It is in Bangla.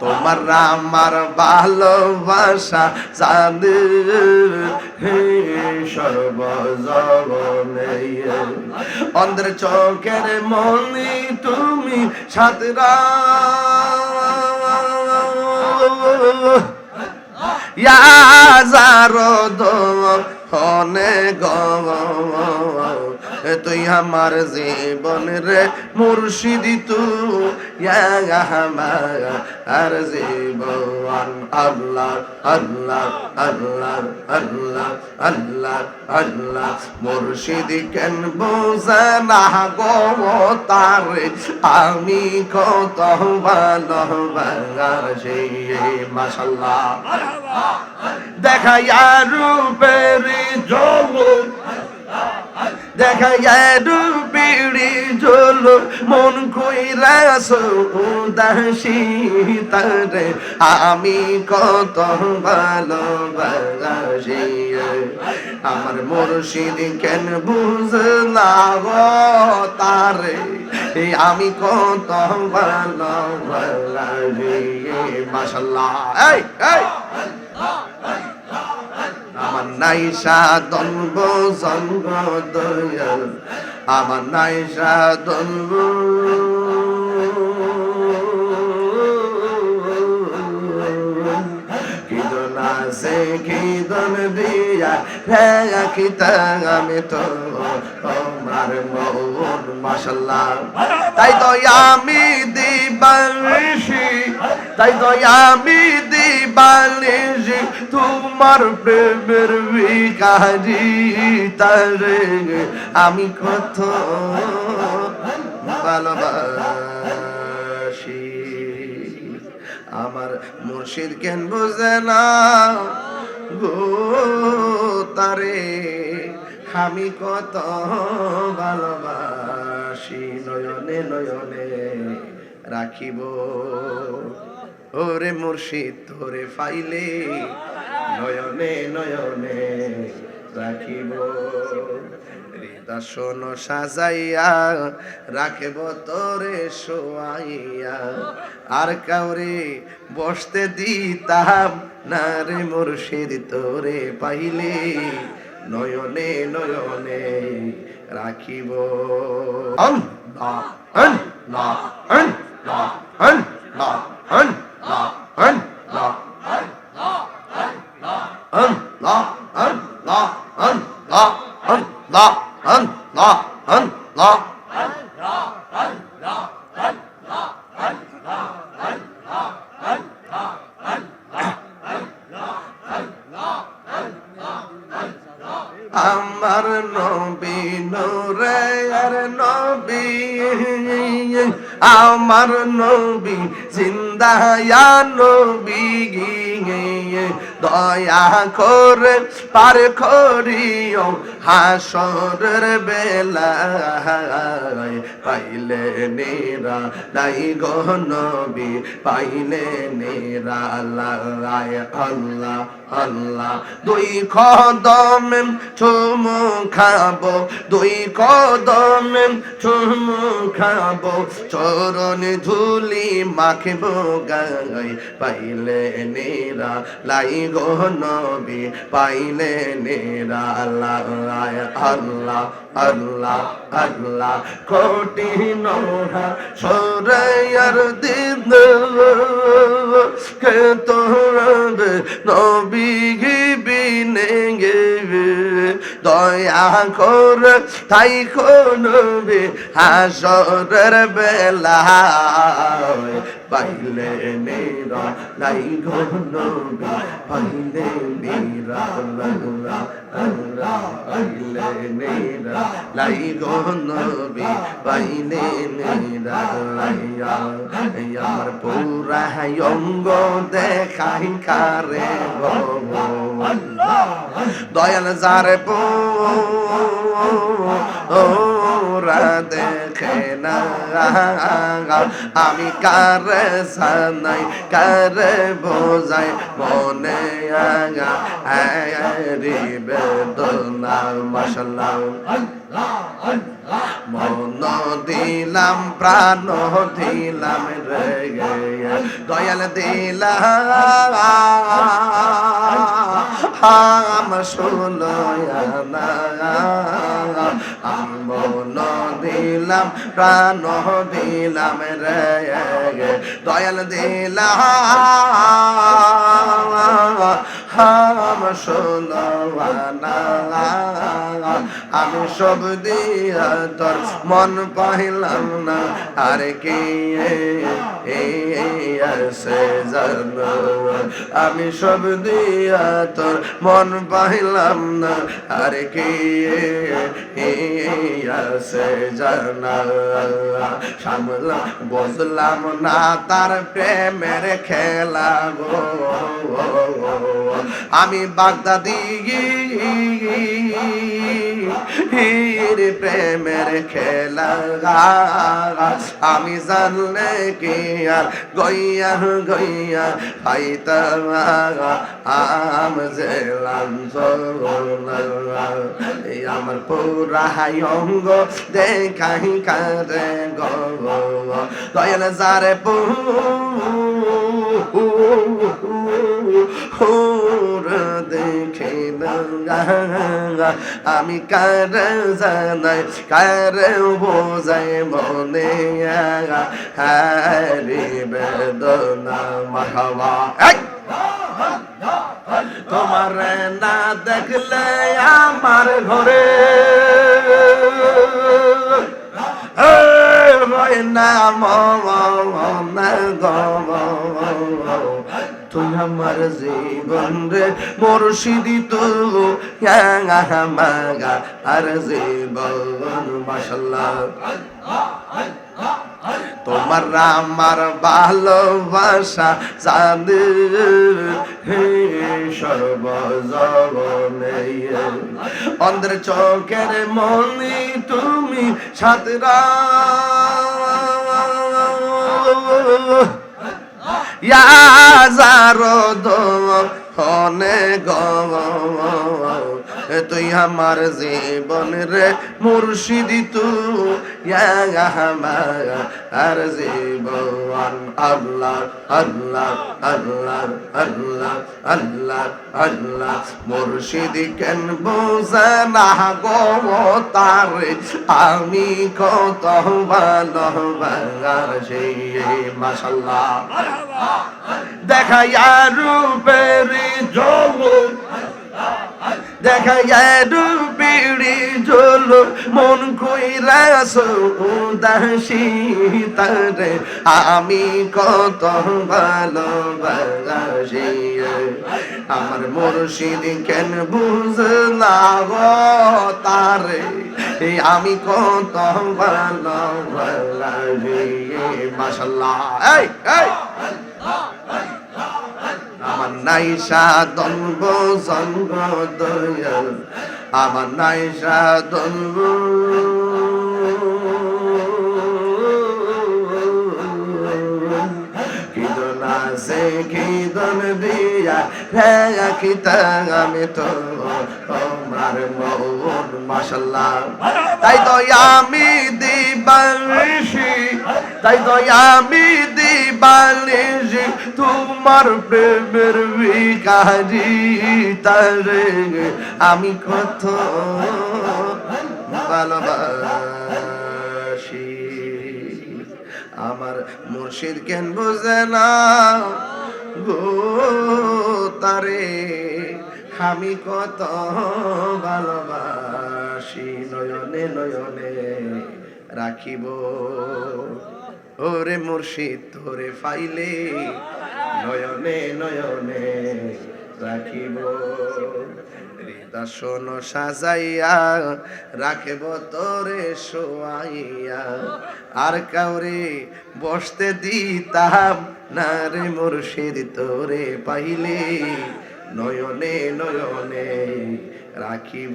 তোমার আমার ভালোবাসা জানে সর্বজনে চোখের মনি তুমি সাতরা। ইয়াজারো দো হনে গো। তুই আমার জীবন রে মুর্শিদি, তু আমার আর জীবন আল্লাহ আল্লাহ আল্লাহ আল্লাহ আল্লাহ আল্লাহ। মুর্শিদি কেন বোঝে না গো তারে? আমি কত ভালোবাসি মাশাল্লাহ দেখা রূপের জগৎ। দেখা রূপেরি জল মন কইরাস উদাসী তারে। আমি কত ভালোবাসি আমার মুর্শিদ কেন বুঝলা তারে? আমি কত ভালোবাসি মাশাল্লাহ। এই এই। আমার নাইসা দলব জলব দয়াল। আমার নাইসা দলব সে কিদন দিয়া রাখিতাম আমি তো আমার মন মশলা তাই তো আমি দিবাসী তাই তো আমি দিবানিসি তোমার প্রেমের বিকারি তারে আমি কত ভালোবাসি। আমার মুর্শিদ কেন বুঝে না? গো, তারে আমি কত ভালোবাসি। নয়নে নয়নে রাখিব ওরে মুর্শিদ তোরে ফাইলে। নয়নে নয়নে রাখিব। হৃদয় সাজাইয়া, রাখব তোরে শোয়াইয়া। আর কাউরে বসতে দিতাম না রে মুর্শিদ তোরে পাইলে। নয়নে নয়নে রাখিব। আল্লাহ আল্লাহ আল্লাহ আল্লাহ। আমার নবী জিন্দায়া নবী দয়া করে পার করিও হাসরের বেলা পাইলে নেরা নাই গো নবী, পাইলে নেরা আল্লাহ। আল্লাহ। দুই কদম চুমু খাব, দুই কদম চুমু খাব। চরণ ধুলি মাখবো গাই পাইলে নেরা লাই গো নবী, পাইলে নেরা আল্লাহ আল্লাহ আল্লাহ আল্লাহ। কোটি নোহা সরাইয়ার দিন কে তোর নবী বিনে দয়া কর তাই নবী হাসরের বেলা পাইলে মেরা লাই ঘনবি পাইলে মেরা লাগরা লাগরা পাইলে মেরা লাই ঘনবি পাইলে মেরা লাইয়া আমার পুরা অঙ্গ দেখাই কারে দয়াল যারে পো ওরা দেখে না। আমি কার সানাই, কার বোঝাই? মনে আগা রে বেদনা মাসাল্লাহ মন দিলাম প্রাণ দিলাম রে দয়াল দিলাম। হাম শুনয়ানা আমি মন দিলাম প্রাণ দিলাম রে। দয়াল দিলাম। আমি সব দিয়া তোর মন পাইলাম না। আর কে আছে আমি সব দিয়া তোর মন পাইলাম না। আর কে আছে জানা? সামলাম না তার প্রেমের খেলা গো। আমি বাগদাদি। প্রেমের খেলা। আমি জানলে কি আর গইয়া গইয়া পাইতাম। আম জেলাম আমার পুরা অঙ্গ দেখাই কারে গো। দয়াল যারে পু দেখে না আমি কার জানাই, কার বোঝাই মনে হারি বেদনা মাহাবা তোমার না দেখলে আমার ঘরে। না মনা গম আমার জীবন রে, মুর্শিদি তো মাগা, আর জীবন তোমার আমার ভালোবাসা চাঁদ, হে সর্বজনে অন্ধ্র চোখের মনি তুমি সাতরা। ইয়াজারো দো হনে গম তুই আমার জীবন রে মুর্শিদি, তু আর জীবন আল্লাহ আল্লাহ আল্লাহ আল্লাহ আল্লাহ আল্লাহ। মুর্শিদি কেন বোঝে না তারে? আমি কত ভালো বাঙার সেই মাসাল্লাহ দেখা রূপেরি জগৎ দেখা রূপেরি জল মন কইরাস উদাসী তারে আমি কত ভালোবাসি আমার মুর্শিদ কেন বুঝলা গো তারে? আমি কত ভালোবাসি মাশাল্লাহ। এই এই। আমার নাই সাধন সঙ্গ দয়াল, আমার নাই সাধন কিদন আছে কিদন দিয়া রাখিতা আমি তো তোমার মন। মাশাল্লাহ তাই তো আমি দিবানিশি তাই তো আমি দিবানিশি তোমার প্রেমের বিকারি তারে। আমি কত ভালোবাসি। আমার মুর্শিদ কেন বুঝে না গো তারে। আমি কত ভালোবাসি, নয়নে নয়নে রাখিব। ওরে মুর্শিদ তোরে ফাইলে নয়নে নয়নে রাখিব। হৃদয় সাজাইয়া রাখব তোরে, শোয়াইয়া। আর কাউরে বসতে দিতাম না রে মুর্শিদ, তোরে পাইলে নয়নে নয়নে রাখিব।